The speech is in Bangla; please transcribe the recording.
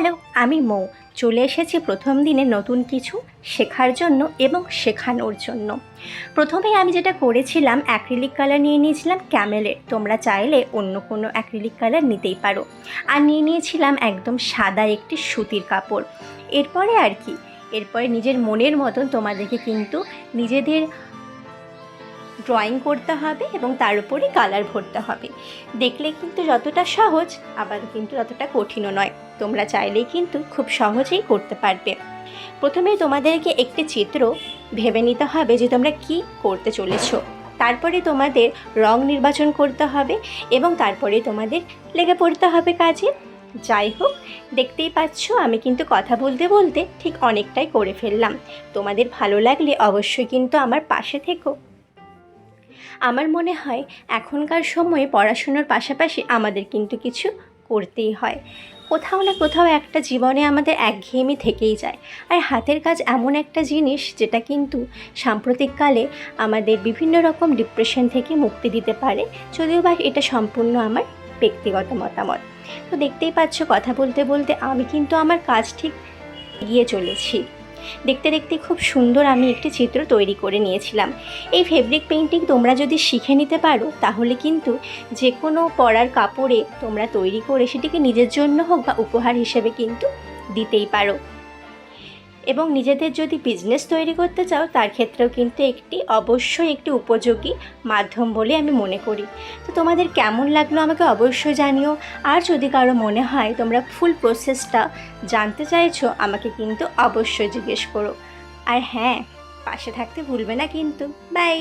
হ্যালো, আমি মৌ। চলে এসেছি প্রথম দিনে নতুন কিছু শেখার জন্য এবং শেখানোর জন্য। প্রথমে আমি যেটা করেছিলাম অ্যাক্রিলিক কালার নিয়ে নিয়েছিলাম ক্যামেলের। তোমরা চাইলে অন্য কোনো অ্যাক্রিলিক কালার নিতেই পারো। আর নিয়ে নিয়েছিলাম একদম সাদা একটি সুতির কাপড়। এরপরে আর কি? এরপরে নিজের মনের মতন তোমাদেরকে কিন্তু নিজেদের ড্রয়িং করতে হবে এবং তার উপরে কালার ভরতে হবে। দেখলে কিন্তু যতটা সহজ, আবার কিন্তু ততটা কঠিনও নয়। তোমরা চাইলেই কিন্তু খুব সহজেই করতে পারবে। প্রথমে তোমাদেরকে একটি চিত্র ভেবে নিতে হবে যে তোমরা কি করতে চলেছ। তারপরে তোমাদের রং নির্বাচন করতে হবে এবং তারপরে তোমাদের লেগে পড়তে হবে কাজে। যাই হোক, দেখতেই পাচ্ছ আমি কিন্তু কথা বলতে বলতে ঠিক অনেকটাই করে ফেললাম। তোমাদের ভালো লাগলে অবশ্যই কিন্তু আমার পাশে থেকো। আমার মনে হয় এখনকার সময়ে পড়াশুনোর পাশাপাশি আমাদের কিন্তু কিছু করতেই হয়। কোথাও না কোথাও একটা জীবনে আমাদের একঘেয়েমি থেকেই যায়। আর হাতের কাজ এমন একটা জিনিস যেটা কিন্তু সাম্প্রতিককালে আমাদের বিভিন্ন রকম ডিপ্রেশন থেকে মুক্তি দিতে পারে, যদিও বা এটা সম্পূর্ণ আমার ব্যক্তিগত মতামত। তো দেখতেই পাচ্ছ কথা বলতে বলতে আমি কিন্তু আমার কাজ ঠিক এগিয়ে চলেছি। দেখতে দেখতে খুব সুন্দর আমি একটি চিত্র তৈরি করে নিয়েছিলাম। এই ফেব্রিক পেন্টিং তোমরা যদি শিখে নিতে পারো, তাহলে কিন্তু যে কোনো পরার কাপড়ে তোমরা তৈরি করে সেটিকে নিজের জন্য হোক বা উপহার হিসেবে কিন্তু দিতেই পারো। এবং নিজেদের যদি বিজনেস তৈরি করতে চাও, তার ক্ষেত্রেও কিন্তু একটি, অবশ্যই একটি উপযোগী মাধ্যম বলে আমি মনে করি। তো তোমাদের কেমন লাগল আমাকে অবশ্যই জানিও। আর যদি কারও মনে হয় তোমরা ফুল প্রসেসটা জানতে চাইছো, আমাকে কিন্তু অবশ্যই জিজ্ঞেস করো। আর হ্যাঁ পাশে থাকতে ভুলবে না কিন্তু। বাই